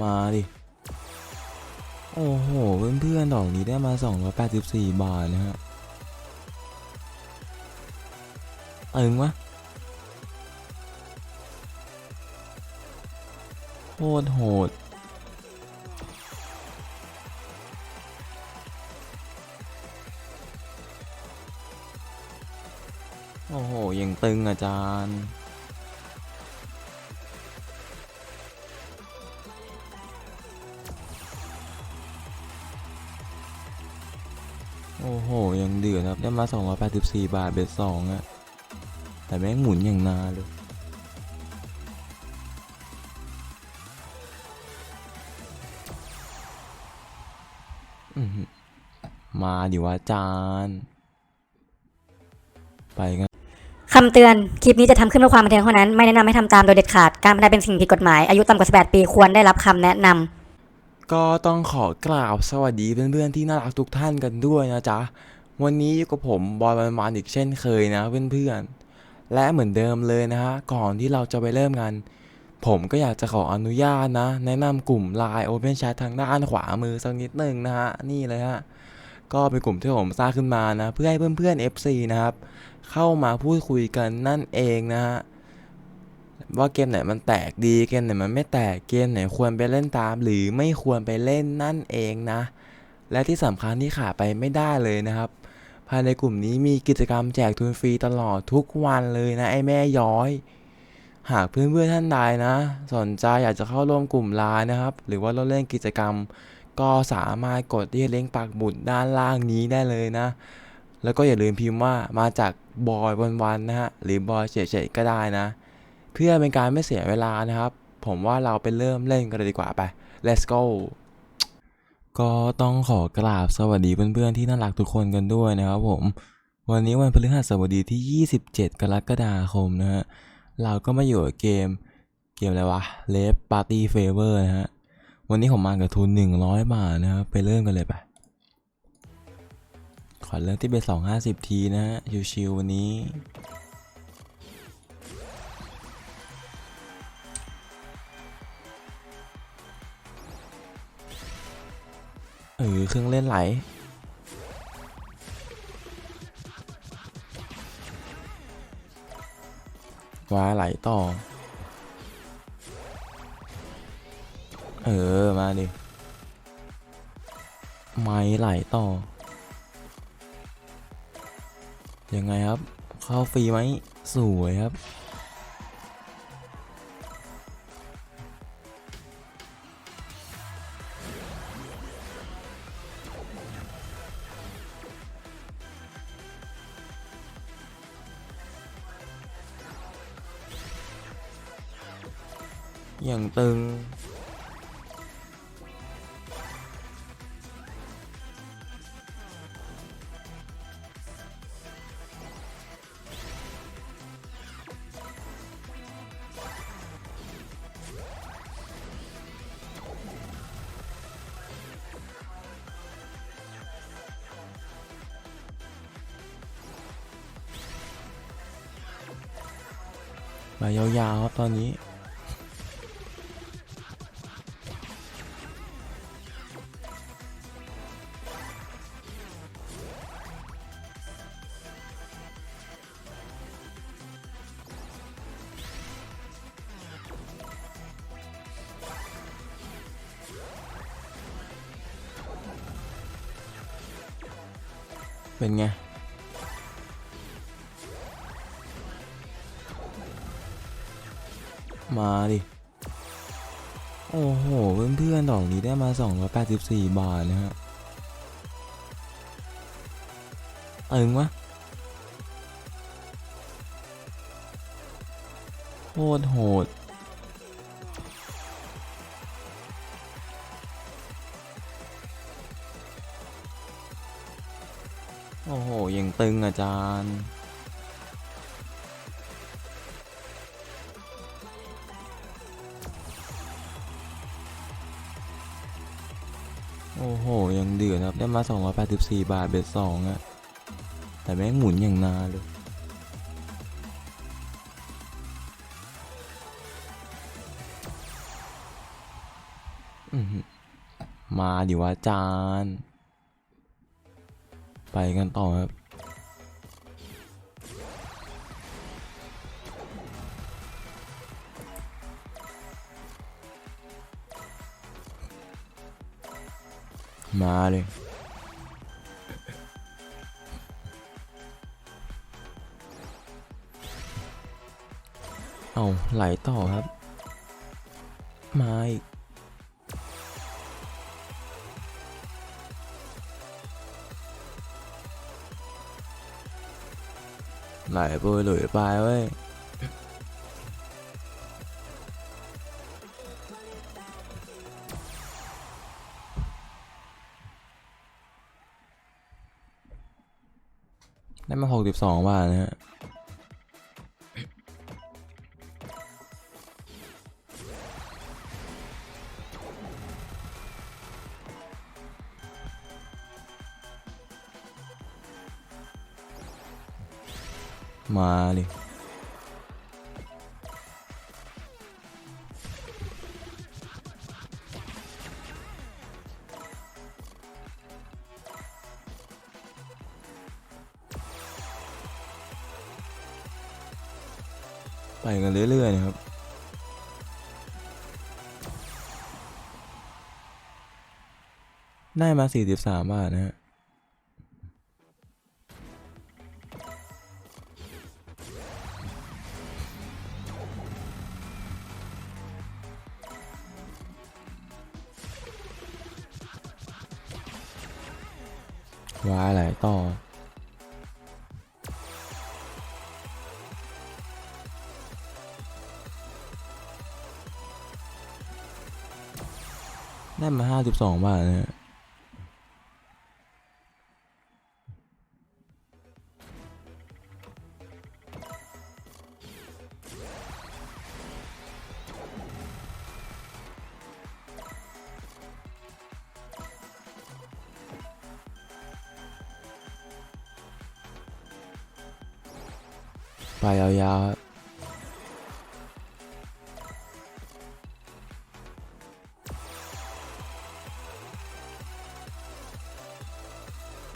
มาดิ โอ้โห เพื่อนๆ ดอกนี้ได้มา 284 บาทนะฮะตึงวะโคตรโหดโอ้โห ยังตึงอาจารย์ โหยังเดือดครับ ได้มา 284 บาทเบ็ดสองอะแต่แม่งหมุนอย่างนาเลยมาดิวะอาจารย์ไปกันคำเตือน คลิปนี้จะทำขึ้นเพื่อความบันเทิงเท่านั้น ไม่แนะนำให้ทำตามโดยเด็ดขาด การพนันเป็นสิ่งผิดกฎหมาย อายุต่ำกว่า 18 ปีควรได้รับคำแนะนำ ก็ต้องขอกล่าวสวัสดีเพื่อนๆที่น่ารักทุกท่านกันด้วยนะจ๊ะ วันนี้อยู่กับผมบอยมันมานอีกเช่นเคยนะเพื่อนๆ และเหมือนเดิมเลยนะฮะก่อนที่เราจะไปเริ่มกัน ผมก็อยากจะขออนุญาตนะ แนะนำกลุ่ม Line Open Chat ทางด้านขวามือสักนิดหนึ่งนะฮะ นี่เลยฮะ ก็เป็นกลุ่มที่ผมสร้างขึ้นมานะ เพื่อให้เพื่อนๆ FC นะครับ เข้ามาพูดคุยกันนั่นเองนะฮะ ว่าเกมไหนมันแตกดีเกมไหนมันไม่แตกเกมไหนควรไปเล่นตาม หรือไม่ควรไปเล่นนั่นเองนะ และที่สำคัญที่ขาดไปไม่ได้เลยนะครับ ภายในกลุ่มนี้มีกิจกรรมแจกทุนฟรีตลอดทุกวันเลยนะไอ้แม่ย้อย หากเพื่อนๆท่านใดนะ สนใจอยากจะเข้าร่วมกลุ่มไลน์นะครับ หรือว่าเราเล่นกิจกรรมก็สามารถกดที่เลิงปักหมุดด้านล่างนี้ได้เลยนะ แล้วก็อย่าลืมพิมพ์ว่ามาจากบอยวันๆนะฮะ หรือบอยเฉยๆก็ได้นะ พื่อเป็นการไม่เสียเวลานะครับ ผมว่าเราไปเริ่มเล่นกันเลยดีกว่าไป let's go ก็ต้องขอกราบสวัสดีเพื่อนๆที่น่ารักทุกคนกันด้วยนะครับผม วันนี้วันพฤหัสบดีที่ 27 กรกฎาคมนะฮะ เราก็มาอยู่กับเกมเกมอะไรวะ l e f Party Favor นะฮะ วันนี้ผมมากับทุน 100 บาทนะครับไปเริ่มกันเลยไป ขอเริ่มที่เป็น250 ทีนะฮะชิวๆวันนี้ เออเครื่องเล่นไหล ว้าไหลต่อ เออ มาดิ ไม้ไหลต่อ ยังไงครับ เข้าฟรีไหม สวยครับ อย่างตึงมายาวๆครับตอนนี้ เป็นไง มาดิ โอ้โห เพื่อนๆดอกนี้ได้มา 284 บาทนะฮะตึงวะโคตรโหด อ้โหยังตึงอาจารย์โอ้โห ยังเดือดครับ ได้มา 284 บาท เบ็ดสองอะแต่แม่งหมุนอย่างนาเลย มาดิวะอาจาน ไปกันต่อครับ มาเลย เอาไหลต่อครับ มาอีกไหลไปหลุยไปเว้ย ได้มาหกสิบสองบาทนะฮะมาเลย ไปกันเรื่อยๆนะครับได้มา 43 บาทนะฮะวายไหลต่อ ได้มาห้าสิบสองบาทนะไปยาวๆครับ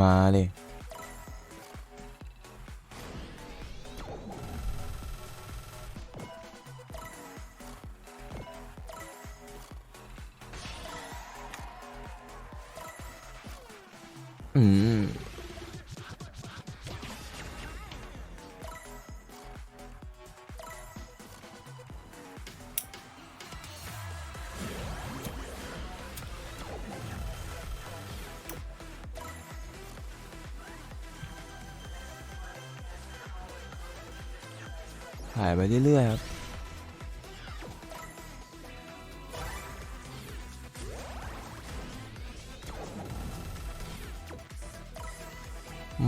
มาเลยอืม ถ่ายไปเรื่อยๆครับ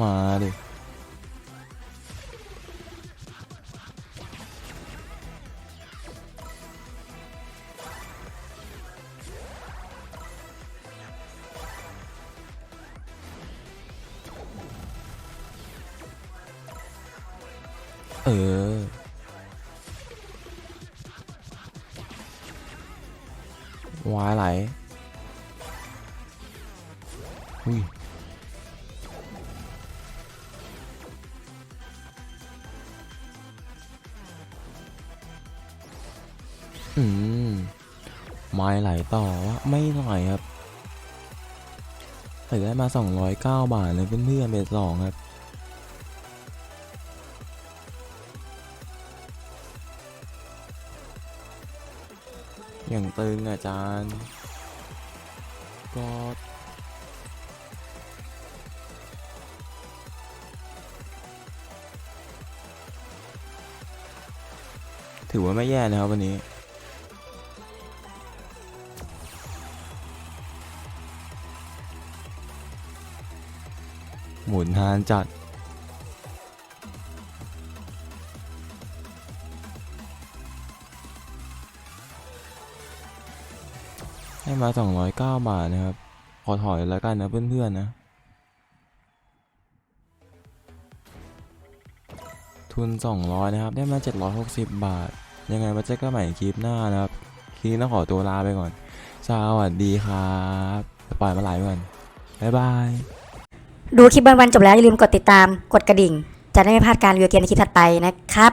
มาดิเออ อุ้ยอืมไม้ไหลต่อวะไม่ไหลครับแต่ได้มา 209 บาทเลยเพื่อนๆเบสสองครับ อย่างตึงอาจารย์ ก็ ถือว่าไม่แย่นะครับวันนี้ หมุนนานจัดให้มา 209 บาทนะครับ ขอถอยแล้วกันนะเพื่อนๆนะ ทุน 200 นะครับ ได้มา 760 บาท ยังไงมาเจอกันใหม่คลิปหน้านะครับคลิปนี้ต้องขอตัวลาไปก่อน สวัสดีครับปล่อยมาหลายวันบ๊ายบาย ดูคลิปวันๆจบแล้ว อย่าลืมกดติดตาม กดกระดิ่ง จะได้ไม่พลาดการรีวิวเกมในคลิปถัดไปนะครับ